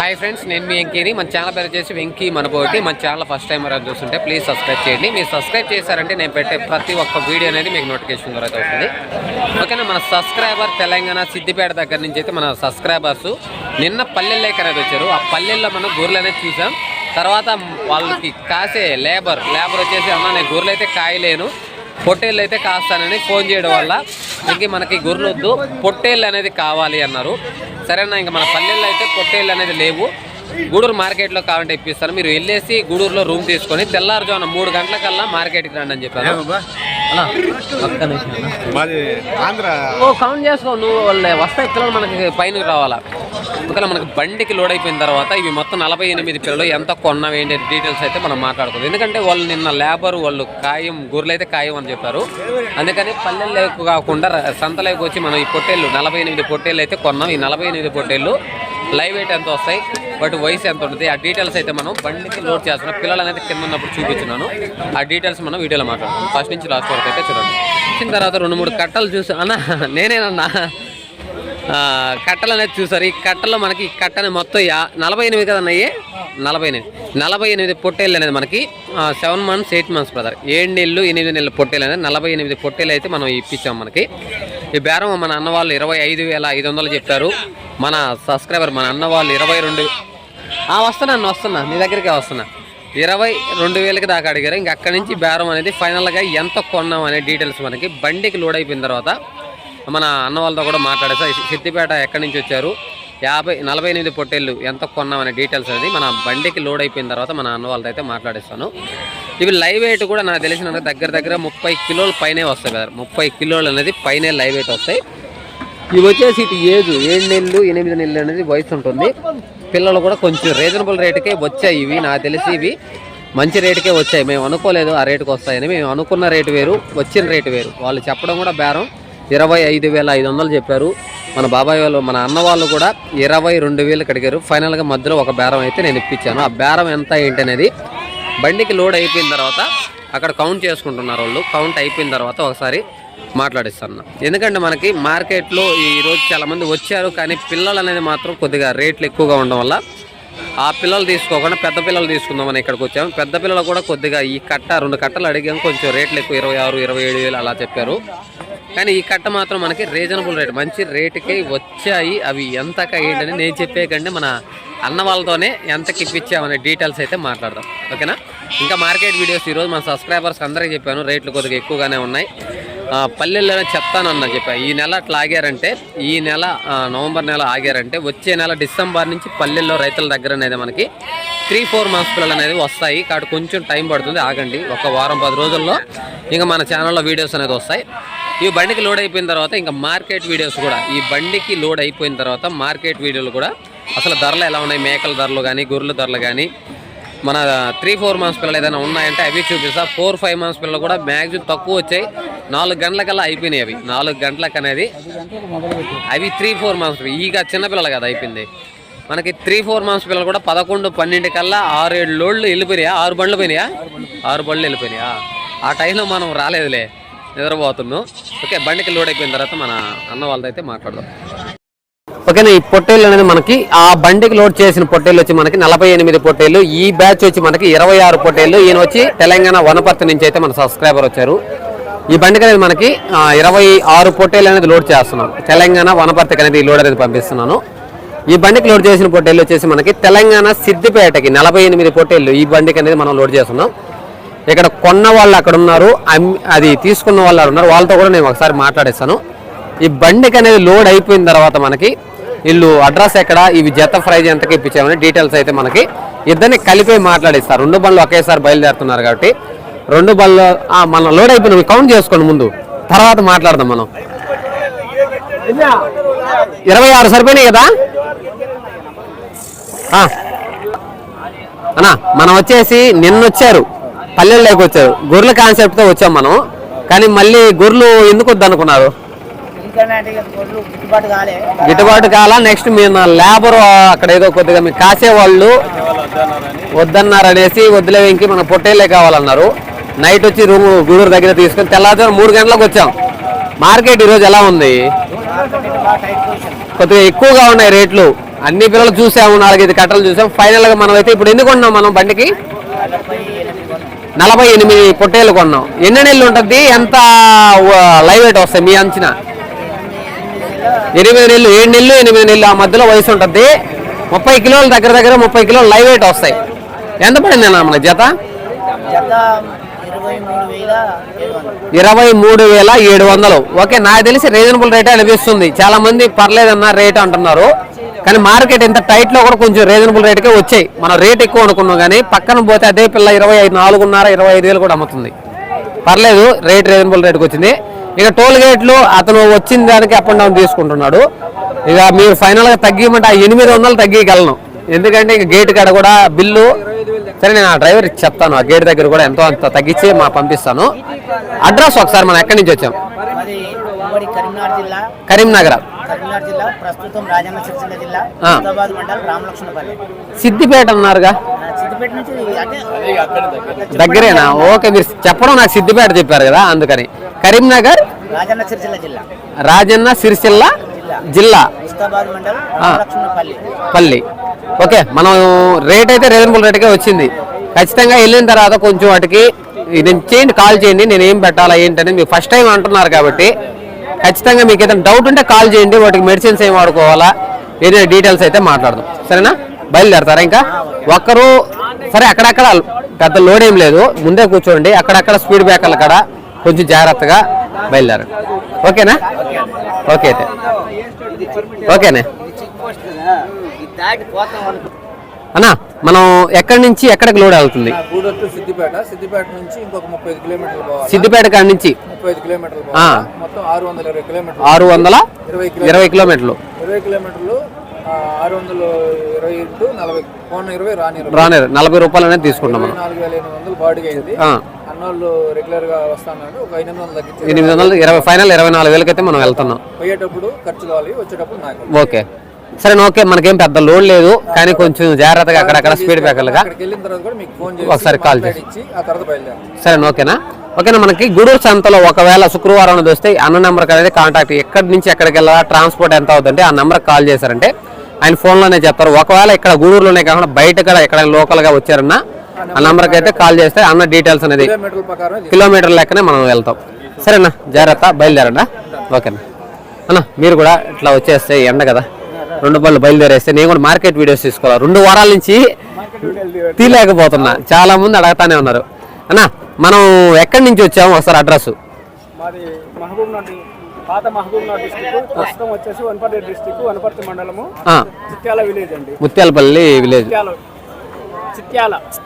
Hi friends నేను మీ వెంకీని. మన channel పేరు వచ్చేసి వెంకీ మనపోటి మన ఛానల్ ఫస్ట్ టైం ఎవరైనా చూస్తుంటే ప్లీజ్ సబ్స్క్రైబ్ చేయండి. మీరు సబ్స్క్రైబ్ చేశారంటే నేను పెట్టే ప్రతి ఒక్క వీడియో అనేది మీకు నోటిఫికేషన్ ద్వారా వస్తుంది. ఓకేనా మన సబ్స్క్రైబర్ తెలంగాణ సిద్దిపేట దగ్గర నుంచి అయితే మన సబ్స్క్రైబర్స్ నిన్న పల్లెల్లోకి అనేది వచ్చారు ఆ పల్లెల్లో మనం గొర్రెలు అనేది చూసాం. తర్వాత వాళ్ళకి కాసే లేబర్ లేబర్ వచ్చేసి అన్న నేను గొర్రెలు అయితే కాయలేను పొట్టేళ్ళు అయితే కాస్తానని ఫోన్ చేయడం వల్ల ఇంక మనకి గొర్రెలు వద్దు పొట్టేళ్ళు అనేది కావాలి అన్నారు. సరేనా ఇంకా మన పల్లెల్లో అయితే పొట్టేళ్ళు అనేది లేవు. గూడూరు మార్కెట్లో కావాలంటే ఇప్పిస్తారు మీరు వెళ్ళేసి గూడూరులో రూమ్ తీసుకొని తెల్లారుజామున మూడు గంటలకల్లా మార్కెట్కి రండి అని చెప్పారు. మాది ఆంధ్ర. ఓ కౌంట్ చేసుకో నువ్వు వాళ్ళ వస్తాయి పిల్లలు మనకి పైనకి రావాలా? ఒకవేళ మనకి బండికి లోడ్ అయిపోయిన తర్వాత ఇవి మొత్తం నలభై ఎనిమిది పిల్లలు ఎంత కొన్నాం ఏంటి డీటెయిల్స్ అయితే మనం మాట్లాడుకుందాం. ఎందుకంటే వాళ్ళు నిన్న లేబర్ వాళ్ళు ఖాయం గొర్రెలు అయితే ఖాయం అని చెప్పారు. అందుకని పల్లెల్లోకి కాకుండా సంతలోకి వచ్చి మనం ఈ పొట్టేళ్ళు నలభై ఎనిమిది పొట్టేళ్ళు అయితే కొన్నాం. ఈ నలభై ఎనిమిది పొట్టేళ్ళు లైవ్ వెయిట్ ఎంత వస్తాయి బట్ వయసు ఎంత ఉంటుంది ఆ డీటెయిల్స్ అయితే మనం బండికి లోడ్ చేస్తున్నాం పిల్లలు అనేది కింద ఉన్నప్పుడు చూపించున్నాను ఆ డీటెయిల్స్ మనం వీడియోలో మాట్లాడుతాం ఫస్ట్ నుంచి లాస్ట్ వరకు అయితే చూడండి. వచ్చిన తర్వాత రెండు మూడు కట్టలు చూసి అన్న నేనేనన్నా కట్టలు అనేది చూసారు. ఈ కట్టలో మనకి ఈ కట్టని మొత్తం యా నలభై ఎనిమిది కదా అన్నయ్యే? నలభై ఎనిమిది. నలభై ఎనిమిది పొట్టేళ్ళు అనేది మనకి seven months eight months brother ఏడు నెలలు ఎనిమిది నెలల పొట్టేలు అనేది నలభై ఎనిమిది పొట్టేలు అయితే మనం ఇప్పించాం మనకి. ఈ బేరం మన అన్న వాళ్ళు ఇరవై ఐదు వేల ఐదు వందలు చెప్పారు. మన సబ్స్క్రైబర్ మన అన్న వాళ్ళు ఇరవై రెండు ఆ, వస్తున్నా అన్న వస్తున్నా. నీ దగ్గరికే వస్తున్నా. ఇరవై రెండు వేలకి దాకా అడిగారు. ఇంకా అక్కడి నుంచి బేరం అనేది ఫైనల్గా ఎంత కొన్నాం అనే డీటెయిల్స్ మనకి బండికి లోడ్ అయిపోయిన తర్వాత మన అన్న వాళ్ళతో కూడా మాట్లాడేసా. సిద్దిపేట ఎక్కడి నుంచి వచ్చారు? యాభై నలభై ఎనిమిది పొట్టేళ్ళు ఎంత కొన్నాం అనే డీటెయిల్స్ అనేది మన బండికి లోడ్ అయిపోయిన తర్వాత మన అన్న వాళ్ళతో అయితే మాట్లాడిస్తాను. ఇవి లైవ్ వెయిట్ కూడా నాకు తెలిసిన దగ్గర దగ్గర ముప్పై కిలోల పైనే వస్తాయి కదా. ముప్పై కిలోలు అనేది పైనే లైవ్ వెయిట్ వస్తాయి. ఇవి వచ్చేసి ఇటు ఏజ్ ఏడు నెలలు ఎనిమిది నెలలు అనేది వయసు ఉంటుంది. పిల్లలు కూడా కొంచెం రీజనబుల్ రేటుకే వచ్చాయి ఇవి. నాకు తెలిసి ఇవి మంచి రేటుకే వచ్చాయి. మేము అనుకోలేదు ఆ రేటుకు వస్తాయని. మేము అనుకున్న రేటు వేరు వచ్చిన రేటు వేరు. వాళ్ళు చెప్పడం కూడా బేరం. ఇరవై ఐదు వేల ఐదు వందలు చెప్పారు. మన బాబాయ్ వాళ్ళు మన అన్న వాళ్ళు కూడా ఇరవై రెండు వేలకు అడిగారు ఫైనల్గా మధ్యలో ఒక బేరం అయితే నేను ఇప్పించాను. ఆ బేరం ఎంత ఏంటి అనేది బండికి లోడ్ అయిపోయిన తర్వాత అక్కడ కౌంట్ చేసుకుంటున్నారు వాళ్ళు. కౌంట్ అయిపోయిన తర్వాత ఒకసారి మాట్లాడిస్తాను. ఎందుకంటే మనకి మార్కెట్లో ఈరోజు చాలామంది వచ్చారు కానీ పిల్లలు అనేది మాత్రం కొద్దిగా రేట్లు ఎక్కువగా ఉండడం వల్ల ఆ పిల్లలు తీసుకోకుండా పెద్ద పిల్లలు తీసుకుందామని ఇక్కడికి వచ్చాము. పెద్ద పిల్లలు కూడా కొద్దిగా ఈ కట్ట రెండు కట్టలు అడిగాం కొంచెం రేట్లు ఎక్కువ ఇరవై ఆరు ఇరవై ఏడు వేలు అలా చెప్పారు. కానీ ఈ కట్ట మాత్రం మనకి రీజనబుల్ రేట్ మంచి రేటుకి వచ్చాయి. అవి ఎంతక ఏంటని నేను చెప్పే కంటే మన అన్న వాళ్ళతోనే ఎంతకి ఇప్పించామనే డీటెయిల్స్ అయితే మాట్లాడదాం. ఓకేనా? ఇంకా మార్కెట్ వీడియోస్ ఈరోజు మన సబ్స్క్రైబర్స్ అందరికీ చెప్పాను రేట్లు కొద్దిగా ఎక్కువగానే ఉన్నాయి. పల్లెల్లోనే చెప్తానన్న చెప్పా. ఈ నెల అట్లా ఆగారంటే ఈ నెల నవంబర్ నెల ఆగారంటే వచ్చే నెల డిసెంబర్ నుంచి పల్లెల్లో రైతుల దగ్గర అనేది మనకి త్రీ ఫోర్ మంత్స్ పిల్లలు అనేది వస్తాయి. కాబట్టి కొంచెం టైం పడుతుంది ఆగండి. ఒక వారం పది రోజుల్లో ఇంకా మన ఛానల్లో వీడియోస్ అనేది వస్తాయి. ఈ బండికి లోడ్ అయిపోయిన తర్వాత ఇంకా మార్కెట్ వీడియోస్ కూడా ఈ బండికి లోడ్ అయిపోయిన తర్వాత మార్కెట్ వీడియోలు కూడా అసలు ధరలు ఎలా ఉన్నాయి? మేకల ధరలు కానీ గొర్రెల ధరలు కానీ మన త్రీ ఫోర్ మంత్స్ పిల్లలు ఏదైనా ఉన్నాయంటే అవి చూపిస్తా. ఫోర్ ఫైవ్ మంత్స్ పిల్లలు కూడా మ్యాక్సిమం తక్కువ వచ్చాయి. నాలుగు గంటలకల్లా అయిపోయినాయి అవి. నాలుగు గంటలకు అనేది అవి త్రీ ఫోర్ మంత్స్ ఈగ చిన్నపిల్లలు కదా అయిపోయింది. మనకి త్రీ ఫోర్ మంత్స్ పిల్లలు కూడా పదకొండు పన్నెండు కల్లా ఆరు ఏడు లోడ్లు వెళ్ళిపోయినాయా? ఆరు బండ్లు పోయినాయా? ఆరు బండ్లు వెళ్ళిపోయినాయా? ఆ టైంలో మనం రాలేదులే. నిద్రపోతున్నాం. ఓకే బండికి లోడ్ అయిపోయిన తర్వాత మన అన్న వాళ్ళదైతే మాట్లాడదాం. ఓకేనా ఈ పొట్టేళ్ళు అనేది మనకి ఆ బండికి లోడ్ చేసిన పొట్టేళ్ళు వచ్చి మనకి నలభై ఎనిమిది పొట్టేళ్ళు ఈ బ్యాచ్ వచ్చి మనకి ఇరవై ఆరు పొట్టేళ్ళు ఈయన వచ్చి తెలంగాణ వనపర్తి నుంచి అయితే మన సబ్స్క్రైబర్ వచ్చారు. ఈ బండికి అనేది మనకి ఇరవై ఆరు పొట్టేళ్ళు అనేది లోడ్ చేస్తున్నాం. తెలంగాణ వనపర్తికి అనేది ఈ లోడ్ అనేది పంపిస్తున్నాను. ఈ బండికి లోడ్ చేసిన పొట్టేళ్ళు వచ్చేసి మనకి తెలంగాణ సిద్దిపేటకి నలభై ఎనిమిది పొట్టేళ్ళు ఈ బండికి అనేది మనం లోడ్ చేస్తున్నాం. ఇక్కడ కొన్న వాళ్ళు అక్కడ ఉన్నారు అమ్- అది తీసుకున్న వాళ్ళు అక్కడ ఉన్నారు. వాళ్ళతో కూడా నేను ఒకసారి మాట్లాడేస్తాను ఈ బండికి అనేది లోడ్ అయిపోయిన తర్వాత మనకి వీళ్ళు అడ్రస్ ఎక్కడ ఇవి జత ప్రైజ్ ఎంతకి ఇప్పించామని డీటెయిల్స్ అయితే మనకి ఇద్దరిని కలిపి మాట్లాడిస్తారు. రెండు బండ్లు ఒకేసారి బయలుదేరుతున్నారు కాబట్టి రెండు బండ్లు మనం మన లోడ్ అయిపోయిన కౌంట్ చేసుకోండి ముందు. తర్వాత మాట్లాడదాం మనం. ఇరవై ఆరు సరిపోయినాయి కదా? అన్నా మనం వచ్చేసి నిన్న వచ్చారు పల్లెల్లోకి వచ్చారు. గొర్రెల కాన్సెప్ట్తో వచ్చాం మనం. కానీ మళ్ళీ గొర్రెలు ఎందుకు వద్దనుకున్నారు? గిట్టుబాటు కాలే. నెక్స్ట్ మేము లేబర్ అక్కడ ఏదో కొద్దిగా మీకు కాసే వాళ్ళు వద్దన్నారు అనేసి వద్దులే ఇంకి మన పొట్టేళ్ళే కావాలన్నారు. నైట్ వచ్చి రూమ్ గూడూరు దగ్గర తీసుకొని తెల్లారుజాము మూడు గంటలకు వచ్చాం. మార్కెట్ ఈరోజు ఎలా ఉంది? కొద్దిగా ఎక్కువగా ఉన్నాయి రేట్లు. అన్ని పిల్లలు చూసాము నాలుగైదు కట్టలు చూసాం. ఫైనల్గా మనం అయితే ఇప్పుడు ఎన్ని కొన్నాం మనం బండికి. నలభై ఎనిమిది పొట్టేలు కొన్నాం. ఎన్ని నెలలు ఉంటుంది? ఎంత లైవ్ వెయిట్ వస్తాయి మీ అంచనా? ఎనిమిది నెలలు ఏడు నెలలు ఎనిమిది నెలలు ఆ మధ్యలో వయసు ఉంటుంది. ముప్పై కిలోల దగ్గర దగ్గర ముప్పై కిలోలు లైవ్ వెయిట్ వస్తాయి. ఎంత పడింది అన్న మన జత? జత ఇరవై మూడు వేల ఏడు వందలు ఇరవై మూడు వేల ఏడు వందలు. ఓకే నాకు తెలిసి రీజనబుల్ రేటే అనిపిస్తుంది. చాలా మంది పర్లేదన్న రేట్ అంటున్నారు. కానీ మార్కెట్ ఇంత టైట్లో కూడా కొంచెం రీజనబుల్ రేట్కే వచ్చాయి. మనం రేట్ ఎక్కువ అనుకున్నాం కానీ పక్కన పోతే అదే పిల్ల ఇరవై ఐదు నాలుగున్నర ఇరవై ఐదు వేలు కూడా అమ్ముతుంది. పర్లేదు రేట్ రీజనబుల్ రేట్కి వచ్చింది. ఇక టోల్ గేట్లు అతను వచ్చిన దానికి అప్ అండ్ డౌన్ తీసుకుంటున్నాడు. ఇక మీరు ఫైనల్గా తగ్గిమంటే ఆ ఎనిమిది వందలు తగ్గిగలను ఎందుకంటే ఇక గేట్ కాడ కూడా బిల్లు సరే నేను ఆ డ్రైవర్ చెప్తాను. ఆ గేట్ దగ్గర కూడా ఎంతో అంత తగ్గించి మా పంపిస్తాను. అడ్రస్ ఒకసారి మనం ఎక్కడి నుంచి వచ్చాం? కరీంనగర్. కరీంనగర్ జిల్లా ప్రస్తుతం రాజన్న సిరిసిల్ల జిల్లా. హైదరాబాద్ మండలం రామలక్ష్మణపల్లి. సిద్దిపేట అన్నారుగా సిద్దిపేట నుంచి అంటే దగ్గరేనా? ఓకే మీరు చెప్పడం నాకు సిద్దిపేట చెప్పారు కదా అందుకని. కరీంనగర్? రాజన్న సిరిసిల్ల జిల్లా. రాజన్న సిరిసిల్ల జిల్లా. హైదరాబాద్ మండలం రామలక్ష్మణపల్లి. పల్లి. ఓకే మనం రేట్ అయితే రీజనబుల్ రేట్గా వచ్చింది. ఖచ్చితంగా వెళ్ళిన తర్వాత కొంచెం వాటికి ఇది చేయండి కాల్ చేయండి నేను ఏం పెట్టాలా ఏంటని మీరు ఫస్ట్ టైం అంటున్నారు కాబట్టి ఖచ్చితంగా మీకు ఏదైనా డౌట్ ఉంటే కాల్ చేయండి వాటికి మెడిసిన్స్ ఏం వాడుకోవాలా ఏదైనా డీటెయిల్స్ అయితే మాట్లాడదాం. సరేనా? బయలుదేరతారా ఇంకా? ఒక్కరు సరే అక్కడక్కడ పెద్ద లోడ్ ఏం లేదు. ముందే కూర్చోండి అక్కడక్కడ స్పీడ్ బ్రేకర్ల కాడ కొంచెం జాగ్రత్తగా బయలుదేరండి. ఓకేనా? ఓకే అయితే. ఓకేనే. అన్నా మనం ఎక్కడి నుంచి ఎక్కడికి లోడ్ అవుతుంది సిద్దిపేట. సిద్దిపేట నుంచి ఇంకొక ముప్పై కిలోమీటర్లు పోవాలి? సిద్దిపేట కాడి నుంచి? ముప్పై కిలోమీటర్లు మొత్తం ఆరు వందల ఇరవై కిలోమీటర్లు. ఆరు వందల ఇరవై కిలోమీటర్లు. ఇరవై కిలోమీటర్లు. ఆరు వందలు ఇరవై ఇంటూ నలభై పోన ఇరవై రాని రానేరు. నలభై రూపాయలు అనేది తీసుకుంటాం మనం. నాలుగు వేల ఎనిమిది వందలు బాడీగా అయింది అన్నోళ్ళు రెగ్యులర్గా వస్తాను ఒక ఎనిమిది వందలు తగ్గించి ఎనిమిది వందలు ఇరవై ఫైనల్ ఇరవై నాలుగు వేలకైతే మనం వెళ్తున్నాం. పోయేటప్పుడు ఖర్చు కావాలి వచ్చేటప్పుడు నాకు. ఓకే. సరే ఓకే మనకేం పెద్ద లోడ్ లేదు కానీ కొంచెం జాగ్రత్తగా అక్కడక్కడ స్పీడ్ బ్రేకర్లుగా ఒకసారి కాల్ చేసి. సరే ఓకేనా? ఓకేనా మనకి గూడూరు సంతలో ఒకవేళ శుక్రవారం అనేది వస్తే అన్న నెంబర్కి అనేది కాంటాక్ట్. ఎక్కడి నుంచి ఎక్కడికి వెళ్ళాలా ట్రాన్స్పోర్ట్ ఎంత అవుతుందంటే ఆ నెంబర్కి కాల్ చేశారంటే ఆయన ఫోన్లోనే చెప్తారు. ఒకవేళ ఇక్కడ గూడూరులోనే కాకుండా బయట కూడా ఎక్కడ లోకల్గా వచ్చారన్నా ఆ నెంబర్కి అయితే కాల్ చేస్తే అన్న డీటెయిల్స్ అనేది కిలోమీటర్ లెక్కనే మనం వెళ్తాం. సరేనా జాగ్రత్త బయలుదేరండి ఓకేనా? అన్న మీరు కూడా ఇట్లా వచ్చేస్తే ఎండ కదా? రెండు బళ్ళు బయలుదేరేస్తే నేను కూడా మార్కెట్ వీడియోస్ తీసుకోవాలి? రెండు వారాల నుంచి తీయలేకపోతున్నా చాలా మంది అడగతానే ఉన్నారు. అన్న మనం ఎక్కడి నుంచి వచ్చాము? ఒకసారి అడ్రస్. మాది మహబూబ్ నగర్ పాత మహబూబ్ నగర్ డిస్టిక్ ప్రస్తుతం వచ్చేసి వనపర్తి డిస్టిక్ వనపర్తి మండలము. చిట్యాల విలేజ్ అండి. Mutyalapalli village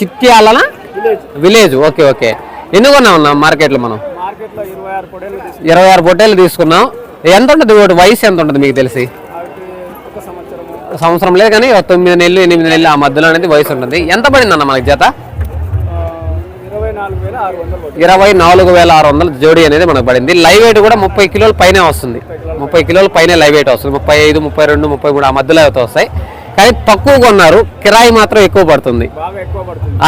చిట్యాలనా? Village village okay okay. ఎన్ని కొన్నాం అన్న మార్కెట్లో మనం? మార్కెట్లో ఇరవై ఆరు పొట్టేలు తీసుకున్నాం. ఎంత ఉంటుంది వయసు ఎంత ఉంటుంది మీకు తెలిసి? సంవత్సరం లేదు కానీ తొమ్మిది నెలలు ఎనిమిది నెలలు ఆ మధ్యలో అనేది వయసు ఉంటుంది. ఎంత పడింది అన్న మనకి జత? ఇరవై నాలుగు వేల ఆరు వందలు జోడి అనేది మనకు పడింది. లైవ్ వెయిట్ కూడా ముప్పై కిలోల పైనే వస్తుంది. ముప్పై కిలోల పైనే లైవ్ వెయిట్ వస్తుంది. ముప్పై ఐదు ముప్పై రెండు ముప్పై మూడు ఆ మధ్యలో అయితే వస్తాయి. కానీ తక్కువ కొన్నారు. కిరాయి మాత్రం ఎక్కువ పడుతుంది.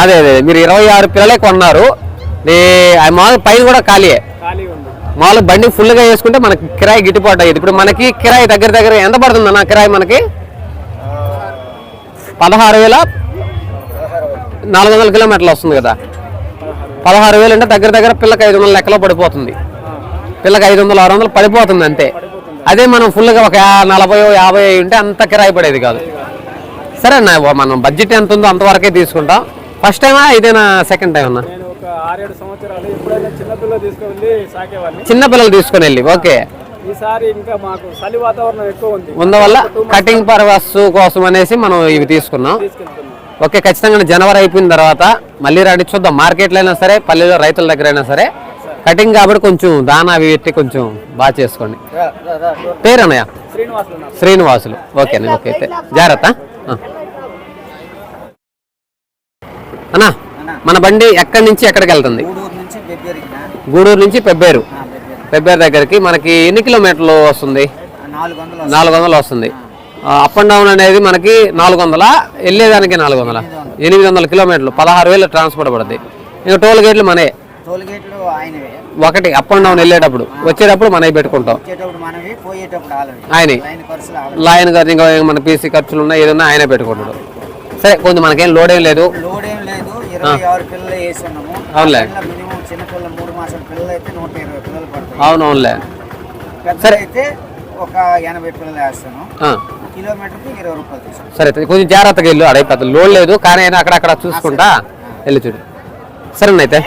అదే అదే మీరు ఇరవై ఆరు పిల్లలే కొన్నారు. మామూలు పైన కూడా ఖాళీయే. మామూలు బండి ఫుల్గా వేసుకుంటే మనకి కిరాయి గిట్టుబాటు అయ్యేది. ఇప్పుడు మనకి కిరాయి దగ్గర దగ్గర ఎంత పడుతుంది అన్న కిరాయి మనకి? పదహారు వేల నాలుగు వందల కిలోమీటర్లు వస్తుంది కదా. పదహారు వేలు అంటే దగ్గర దగ్గర పిల్లకి ఐదు వందల లెక్కలో పడిపోతుంది. పిల్లకి ఐదు వందలు ఆరు వందలు పడిపోతుంది అంతే. అదే మనం ఫుల్గా ఒక నలభై యాభై ఉంటే అంత కిరాయి పడేది కాదు. సరే అన్న మనం బడ్జెట్ ఎంత ఉందో అంతవరకే తీసుకుంటాం. ఫస్ట్ టైమా ఇదేనా సెకండ్ టైం అన్న? చిన్నపిల్లలు తీసుకొని వెళ్ళి ఓకే. ఈసారి ఇంకా మాకు చలి వాతావరణం ఎక్కువ ఉంది. ఉన్నవల్ల కటింగ్ పర్పస్ కోసం అనేసి మనం ఇవి తీసుకున్నాం. ఓకే ఖచ్చితంగా జనవరి అయిపోయిన తర్వాత మళ్ళీ రాడి చూద్దాం. మార్కెట్లో అయినా సరే పల్లెలో రైతుల దగ్గర అయినా సరే కటింగ్ కాబట్టి కొంచెం దానా అవి పెట్టి కొంచెం బాగా చేసుకోండి. పేరు అన్నయ్య శ్రీనివాసులు నాకు శ్రీనివాసులు. Okay okay. అయితే జాగ్రత్త. అన్నా మన బండి ఎక్కడి నుంచి ఎక్కడికి వెళ్తుంది? గూడూరు నుంచి పెబ్బేరు. పెబ్బేరు దగ్గరికి మనకి ఎన్ని కిలోమీటర్లు వస్తుంది? నాలుగు వందలు వస్తుంది. అప్ అండ్ డౌన్ అనేది మనకి నాలుగు వందల వెళ్ళేదానికి నాలుగు వందల. ఎనిమిది వందల కిలోమీటర్లు పదహారు వేలు ట్రాన్స్పోర్ట్ పడుతుంది ఇంకా టోల్ గేట్లు మనే టోల్ గేట్లు ఆయనవే. ఒకటి అప్ అండ్ డౌన్ వెళ్ళేటప్పుడు వచ్చేటప్పుడు మనవి పెట్టుకుంటాం. ఆయనే. లైన్ గారు ఇంకా మన పీసీ ఖర్చులు ఉన్నాయి ఏదన్నా ఆయనే పెట్టుకుంటాడు. సరే కొంచెం మనకేం లోడ్ ఏం లేదు. అవునులే. మినిమం చిన్న పిల్లలు మూడు మాసాల పిల్లలు అయితే నూట ఇరవై పిల్లలు పడతాయి. అవునవునులే. పెద్దలు అయితే ఒక ఎనభై పిల్లలు వేస్తాను. కిలోమీటర్కి ఇరవై రూపాయలు తీసుకుంటాం సరే కొంచెం జాగ్రత్తగా వెళ్ళు. అడైపోతుంది లోడ్ లేదు కానీ అయినా అక్కడక్కడ చూసుకుంటా. వెళ్ళి చూడు. సరేనైతే